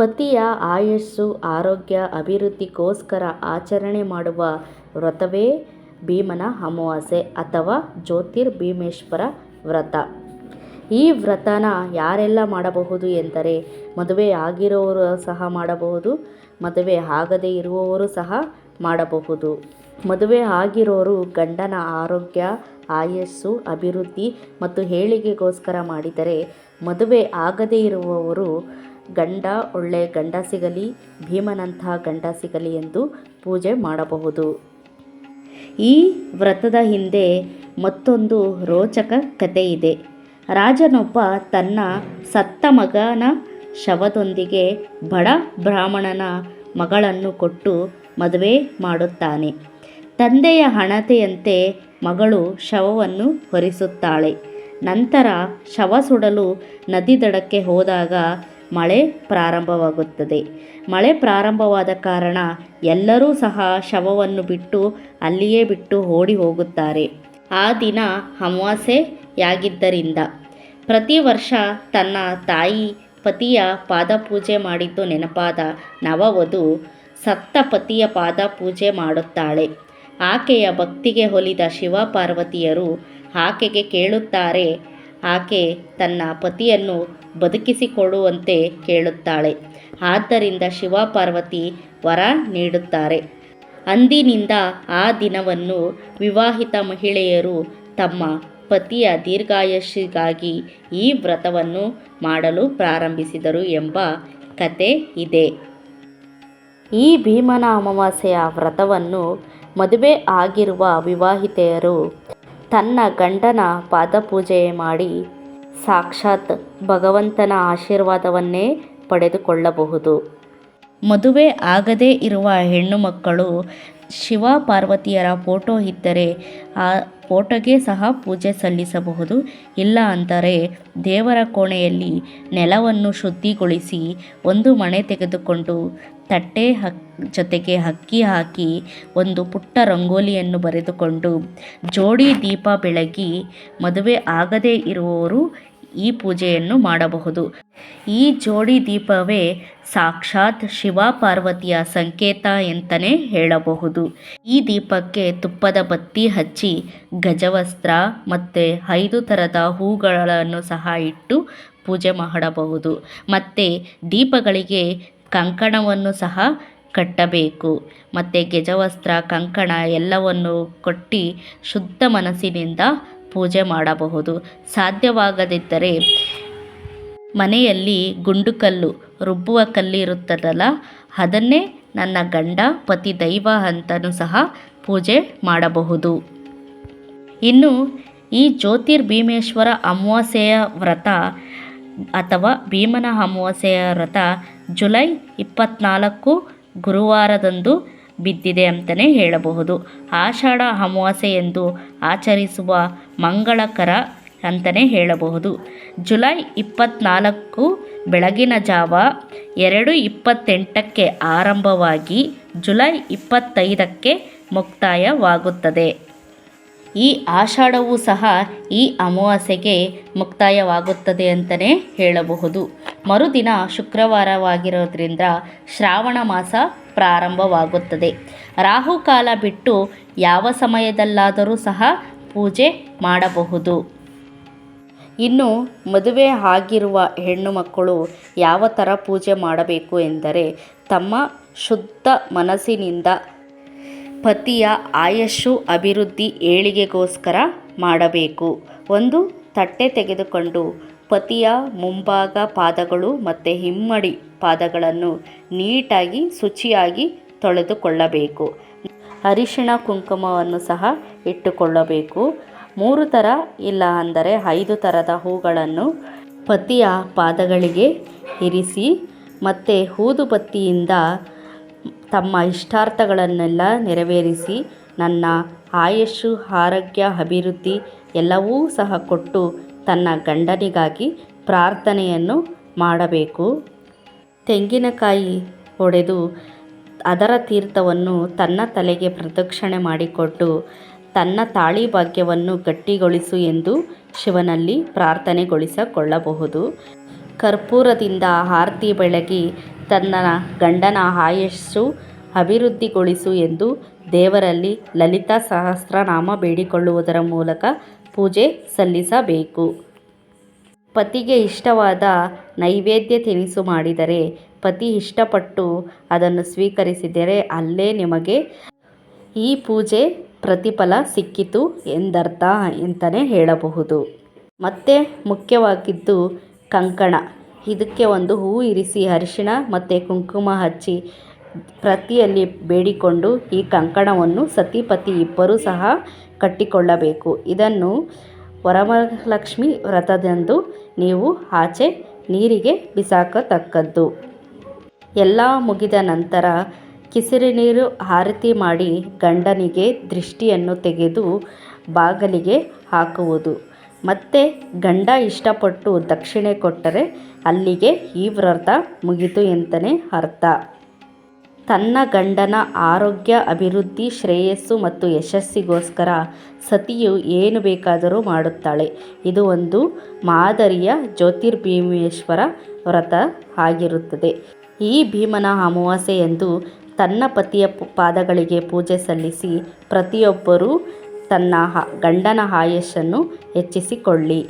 ಪತಿಯ ಆಯಸ್ಸು, ಆರೋಗ್ಯ, ಅಭಿವೃದ್ಧಿಗೋಸ್ಕರ ಆಚರಣೆ ಮಾಡುವ ವ್ರತವೇ ಭೀಮನ ಅಮಾವಾಸ್ಯೆ ಅಥವಾ ಜ್ಯೋತಿರ್ಭೀಮೇಶ್ವರ ವ್ರತ. ಈ ವ್ರತನ ಯಾರೆಲ್ಲ ಮಾಡಬಹುದು ಎಂದರೆ ಮದುವೆ ಆಗಿರೋರು ಸಹ ಮಾಡಬಹುದು, ಮದುವೆ ಆಗದೇ ಇರುವವರು ಸಹ ಮಾಡಬಹುದು. ಮದುವೆ ಆಗಿರೋರು ಗಂಡನ ಆರೋಗ್ಯ, ಆಯಸ್ಸು, ಅಭಿವೃದ್ಧಿ ಮತ್ತು ಹೇಳಿಕೆಗೋಸ್ಕರ ಮಾಡಿದರೆ ಮದುವೆ ಆಗದೇ ಇರುವವರು ಗಂಡ, ಒಳ್ಳೆ ಗಂಡ ಸಿಗಲಿ, ಭೀಮನಂಥ ಗಂಡ ಸಿಗಲಿ ಎಂದು ಪೂಜೆ ಮಾಡಬಹುದು. ಈ ವ್ರತದ ಹಿಂದೆ ಮತ್ತೊಂದು ರೋಚಕ ಕಥೆ ಇದೆ. ರಾಜನೊಬ್ಬ ತನ್ನ ಸತ್ತ ಮಗನ ಶವದೊಂದಿಗೆ ಬಡ ಬ್ರಾಹ್ಮಣನ ಮಗಳನ್ನು ಕೊಟ್ಟು ಮದುವೆ ಮಾಡುತ್ತಾನೆ. ತಂದೆಯ ಹಣತೆಯಂತೆ ಮಗಳು ಶವವನ್ನು ಹೊರಿಸುತ್ತಾಳೆ. ನಂತರ ಶವ ಸುಡಲು ನದಿ ದಡಕ್ಕೆ ಹೋದಾಗ ಮಳೆ ಪ್ರಾರಂಭವಾಗುತ್ತದೆ. ಮಳೆ ಪ್ರಾರಂಭವಾದ ಕಾರಣ ಎಲ್ಲರೂ ಸಹ ಶವವನ್ನು ಬಿಟ್ಟು ಅಲ್ಲಿಯೇ ಬಿಟ್ಟು ಓಡಿ ಹೋಗುತ್ತಾರೆ. ಆ ದಿನ ಅಮಾವಾಸ್ಯೆಯಾಗಿದ್ದರಿಂದ ಪ್ರತಿ ವರ್ಷ ತನ್ನ ತಾಯಿ ಪತಿಯ ಪಾದಪೂಜೆ ಮಾಡಿದ್ದು ನೆನಪಾದ ನವವಧು ಸತ್ತ ಪತಿಯ ಪಾದಪೂಜೆ ಮಾಡುತ್ತಾಳೆ. ಆಕೆಯ ಭಕ್ತಿಗೆ ಹೊಲಿದ ಶಿವ ಪಾರ್ವತಿಯರು ಆಕೆಗೆ ಕೇಳುತ್ತಾರೆ ಆಕೆ ತನ್ನ ಪತಿಯನ್ನು ಬದುಕಿಸಿಕೊಡುವಂತೆ ಕೇಳುತ್ತಾಳೆ. ಆದ್ದರಿಂದ ಶಿವ ಪಾರ್ವತಿ ವರ ನೀಡುತ್ತಾರೆ. ಅಂದಿನಿಂದ ಆ ದಿನವನ್ನು ವಿವಾಹಿತ ಮಹಿಳೆಯರು ತಮ್ಮ ಪತಿಯ ದೀರ್ಘಾಯಸ್ಸಿಗಾಗಿ ಈ ವ್ರತವನ್ನು ಮಾಡಲು ಪ್ರಾರಂಭಿಸಿದರು ಎಂಬ ಕತೆ ಇದೆ. ಈ ಭೀಮನ ಅಮಾವಾಸ್ಯೆಯ ವ್ರತವನ್ನು ಮದುವೆ ಆಗಿರುವ ವಿವಾಹಿತೆಯರು ತನ್ನ ಗಂಡನ ಪಾದಪೂಜೆ ಮಾಡಿ ಸಾಕ್ಷಾತ್ ಭಗವಂತನ ಆಶೀರ್ವಾದವನ್ನೇ ಪಡೆದುಕೊಳ್ಳಬಹುದು. ಮದುವೆ ಆಗದೇ ಇರುವ ಹೆಣ್ಣು ಮಕ್ಕಳು ಶಿವ ಪಾರ್ವತಿಯರ ಫೋಟೋ ಇದ್ದರೆ ಆ ಫೋಟೋಗೆ ಸಹ ಪೂಜೆ ಸಲ್ಲಿಸಬಹುದು. ಇಲ್ಲ ಅಂದರೆ ದೇವರ ಕೋಣೆಯಲ್ಲಿ ನೆಲವನ್ನು ಶುದ್ಧಿಗೊಳಿಸಿ ಒಂದು ಮಣೆ ತೆಗೆದುಕೊಂಡು ತಟ್ಟೆ ಹಕ್, ಜೊತೆಗೆ ಅಕ್ಕಿ ಹಾಕಿ ಒಂದು ಪುಟ್ಟ ರಂಗೋಲಿಯನ್ನು ಬರೆದುಕೊಂಡು ಜೋಡಿ ದೀಪ ಬೆಳಗಿ ಮದುವೆ ಆಗದೇ ಇರುವವರು ಈ ಪೂಜೆಯನ್ನು ಮಾಡಬಹುದು. ಈ ಜೋಡಿ ದೀಪವೇ ಸಾಕ್ಷಾತ್ ಶಿವ ಪಾರ್ವತಿಯ ಸಂಕೇತ ಅಂತಲೇ ಹೇಳಬಹುದು. ಈ ದೀಪಕ್ಕೆ ತುಪ್ಪದ ಬತ್ತಿ ಹಚ್ಚಿ ಗಜವಸ್ತ್ರ ಮತ್ತು ಐದು ಥರದ ಹೂಗಳನ್ನು ಸಹ ಇಟ್ಟು ಪೂಜೆ ಮಾಡಬಹುದು. ಮತ್ತು ದೀಪಗಳಿಗೆ ಕಂಕಣವನ್ನು ಸಹ ಕಟ್ಟಬೇಕು. ಮತ್ತು ಗೆಜವಸ್ತ್ರ, ಕಂಕಣ ಎಲ್ಲವನ್ನು ಕೊಟ್ಟು ಶುದ್ಧ ಮನಸ್ಸಿನಿಂದ ಪೂಜೆ ಮಾಡಬಹುದು. ಸಾಧ್ಯವಾಗದಿದ್ದರೆ ಮನೆಯಲ್ಲಿ ಗುಂಡುಕಲ್ಲು ರುಬ್ಬುವ ಕಲ್ಲಿರುತ್ತದಲ್ಲ, ಅದನ್ನೇ ನನ್ನ ಗಂಡ ಪತಿ ದೈವ ಅಂತಲೂ ಸಹ ಪೂಜೆ ಮಾಡಬಹುದು. ಇನ್ನು ಈ ಜ್ಯೋತಿರ್ಭೀಮೇಶ್ವರ ಅಮಾವಾಸ್ಯೆಯ ವ್ರತ ಅಥವಾ ಭೀಮನ ಅಮಾವಾಸ್ಯೆಯ ವ್ರತ ಜುಲೈ ಇಪ್ಪತ್ತ್ನಾಲ್ಕು ಗುರುವಾರದಂದು ಬಿದ್ದಿದೆ ಅಂತಲೇ ಹೇಳಬಹುದು. ಆಷಾಢ ಅಮಾವಾಸ್ಯೆ ಎಂದು ಆಚರಿಸುವ ಮಂಗಳಕರ ಅಂತಲೇ ಹೇಳಬಹುದು. ಜುಲೈ ಇಪ್ಪತ್ತ್ನಾಲ್ಕು ಬೆಳಗಿನ ಜಾವ ಎರಡು ಇಪ್ಪತ್ತೆಂಟಕ್ಕೆ ಆರಂಭವಾಗಿ ಜುಲೈ ಇಪ್ಪತ್ತೈದಕ್ಕೆ ಮುಕ್ತಾಯವಾಗುತ್ತದೆ. ಈ ಆಷಾಢವೂ ಸಹ ಈ ಅಮಾವಾಸ್ಯೆಗೆ ಮುಕ್ತಾಯವಾಗುತ್ತದೆ ಅಂತಲೇ ಹೇಳಬಹುದು. ಮರುದಿನ ಶುಕ್ರವಾರವಾಗಿರೋದ್ರಿಂದ ಶ್ರಾವಣ ಮಾಸ ಪ್ರಾರಂಭವಾಗುತ್ತದೆ. ರಾಹುಕಾಲ ಬಿಟ್ಟು ಯಾವ ಸಮಯದಲ್ಲಾದರೂ ಸಹ ಪೂಜೆ ಮಾಡಬಹುದು. ಇನ್ನು ಮದುವೆ ಆಗಿರುವ ಹೆಣ್ಣು ಮಕ್ಕಳು ಯಾವ ಥರ ಪೂಜೆ ಮಾಡಬೇಕು ಎಂದರೆ ತಮ್ಮ ಶುದ್ಧ ಮನಸ್ಸಿನಿಂದ ಪತಿಯ ಆಯಸ್ಸು ಅಭಿವೃದ್ಧಿ ಏಳಿಗೆಗೋಸ್ಕರ ಮಾಡಬೇಕು. ಒಂದು, ತಟ್ಟೆ ತೆಗೆದುಕೊಂಡು ಪತಿಯ ಮುಂಭಾಗ ಪಾದಗಳು ಮತ್ತು ಹಿಮ್ಮಡಿ ಪಾದಗಳನ್ನು ನೀಟಾಗಿ, ಶುಚಿಯಾಗಿ ತೊಳೆದುಕೊಳ್ಳಬೇಕು. ಅರಿಶಿಣ ಕುಂಕುಮವನ್ನು ಸಹ ಇಟ್ಟುಕೊಳ್ಳಬೇಕು. ಮೂರು ಥರ ಇಲ್ಲ ಅಂದರೆ ಐದು ಥರದ ಹೂಗಳನ್ನು ಪತಿಯ ಪಾದಗಳಿಗೆ ಇರಿಸಿ, ಮತ್ತು ಊದುಬತ್ತಿಯಿಂದ ತಮ್ಮ ಇಷ್ಟಾರ್ಥಗಳನ್ನೆಲ್ಲ ನೆರವೇರಿಸಿ ನನ್ನ ಆಯಸ್ಸು, ಆರೋಗ್ಯ, ಅಭಿವೃದ್ಧಿ ಎಲ್ಲವೂ ಸಹ ಕೊಟ್ಟು ತನ್ನ ಗಂಡನಿಗಾಗಿ ಪ್ರಾರ್ಥನೆಯನ್ನು ಮಾಡಬೇಕು. ತೆಂಗಿನಕಾಯಿ ಒಡೆದು ಅದರ ತೀರ್ಥವನ್ನು ತನ್ನ ತಲೆಗೆ ಪ್ರದಕ್ಷಿಣೆ ಮಾಡಿಕೊಟ್ಟು ತನ್ನ ತಾಳಿ ಭಾಗ್ಯವನ್ನು ಗಟ್ಟಿಗೊಳಿಸು ಎಂದು ಶಿವನಲ್ಲಿ ಪ್ರಾರ್ಥನೆಗೊಳಿಸಿಕೊಳ್ಳಬಹುದು. ಕರ್ಪೂರದಿಂದ ಆರತಿ ಬೆಳಗಿ ತನ್ನ ಗಂಡನ ಆಯಸ್ಸು ಅಭಿವೃದ್ಧಿಗೊಳಿಸು ಎಂದು ದೇವರಲ್ಲಿ ಲಲಿತಾ ಸಹಸ್ರನಾಮ ಬೇಡಿಕೊಳ್ಳುವುದರ ಮೂಲಕ ಪೂಜೆ ಸಲ್ಲಿಸಬೇಕು. ಪತಿಗೆ ಇಷ್ಟವಾದ ನೈವೇದ್ಯ ತಿನಿಸು ಮಾಡಿದರೆ ಪತಿ ಇಷ್ಟಪಟ್ಟು ಅದನ್ನು ಸ್ವೀಕರಿಸಿದರೆ ಅಲ್ಲೇ ನಿಮಗೆ ಈ ಪೂಜೆ ಪ್ರತಿಫಲ ಸಿಕ್ಕಿತು ಎಂದರ್ಥ ಅಂತಲೇ ಹೇಳಬಹುದು. ಮತ್ತೆ ಮುಖ್ಯವಾಗಿದ್ದು ಕಂಕಣ. ಇದಕ್ಕೆ ಒಂದು ಹೂ ಇರಿಸಿ ಅರಿಶಿಣ ಮತ್ತು ಕುಂಕುಮ ಹಚ್ಚಿ ಪ್ರತಿಯಲ್ಲಿ ಬೇಡಿಕೊಂಡು ಈ ಕಂಕಣವನ್ನು ಸತಿಪತಿ ಇಬ್ಬರೂ ಸಹ ಕಟ್ಟಿಕೊಳ್ಳಬೇಕು. ಇದನ್ನು ವರಮಹಾಲಕ್ಷ್ಮಿ ವ್ರತದಂದು ನೀವು ಆಚೆ ನೀರಿಗೆ ಬಿಸಾಕತಕ್ಕದ್ದು. ಎಲ್ಲ ಮುಗಿದ ನಂತರ ಕಿಸಿರಿ ನೀರು ಆರತಿ ಮಾಡಿ ಗಂಡನಿಗೆ ದೃಷ್ಟಿಯನ್ನು ತೆಗೆದು ಬಾಗಲಿಗೆ ಹಾಕುವುದು. ಮತ್ತು ಗಂಡ ಇಷ್ಟಪಟ್ಟು ದಕ್ಷಿಣೆ ಕೊಟ್ಟರೆ ಅಲ್ಲಿಗೆ ಈ ವ್ರತ ಮುಗಿತು ಎಂತನೇ ಅರ್ಥ. ತನ್ನ ಗಂಡನ ಆರೋಗ್ಯ, ಅಭಿವೃದ್ಧಿ, ಶ್ರೇಯಸ್ಸು ಮತ್ತು ಯಶಸ್ಸಿಗೋಸ್ಕರ ಸತಿಯು ಏನು ಬೇಕಾದರೂ ಮಾಡುತ್ತಾಳೆ. ಇದು ಒಂದು ಮಾದರಿಯ ಜ್ಯೋತಿರ್ಭೀಮೇಶ್ವರ ವ್ರತ ಆಗಿರುತ್ತದೆ. ಈ ಭೀಮನ ಅಮಾವಾಸ್ಯೆಯಂದು ತನ್ನ ಪತಿಯ ಪಾದಗಳಿಗೆ ಪೂಜೆ ಸಲ್ಲಿಸಿ ಪ್ರತಿಯೊಬ್ಬರೂ ತನ್ನ ಹ ಗಂಡನ ಆಯಸ್ಸನ್ನು ಹೆಚ್ಚಿಸಿಕೊಳ್ಳಿ.